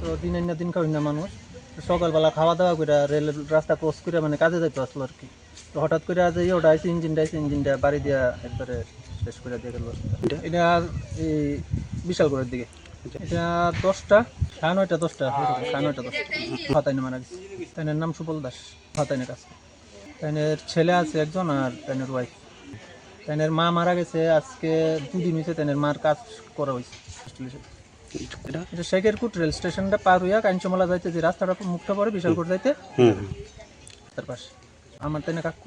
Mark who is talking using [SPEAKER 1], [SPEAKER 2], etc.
[SPEAKER 1] তো দিনের দিন খাওয়াই না মানুষ। সকালবেলা খাওয়া দাওয়া করে রেলের রাস্তা ক্রস করে মানে কাজে যাইতে আসলো আর কি। তো হঠাৎ করে আজ এই ওটা আইসি ইঞ্জিনটা আইসি ইঞ্জিনটা, বাড়ি দিয়া একবারে শেষ করে দিয়ে গেল। এটা এই বিশাল করার দিকে। এটা দশটা, সাড়ে নয়টা, দশটা, সাড়ে নয়টা, দশটা। ফাতাইনে মারা গেছে। তাইনের নাম সুবল দাস। ফাতাইনে কাজ করে। তাইনের ছেলে আছে একজন আর তাইনের ওয়াইফ তাইনের মা মারা গেছে আজকে দুদিন হয়েছে তেনের মার কাজ করা হয়েছে
[SPEAKER 2] এটা?
[SPEAKER 1] শেখেরকুট রেল স্টেশনটা পার হইয়া কাঞ্চমলা যাইতে যে রাস্তাটা মুখটা পরে বিশালকোট যাইতে। তার পাশে। আমার তাই না কাকু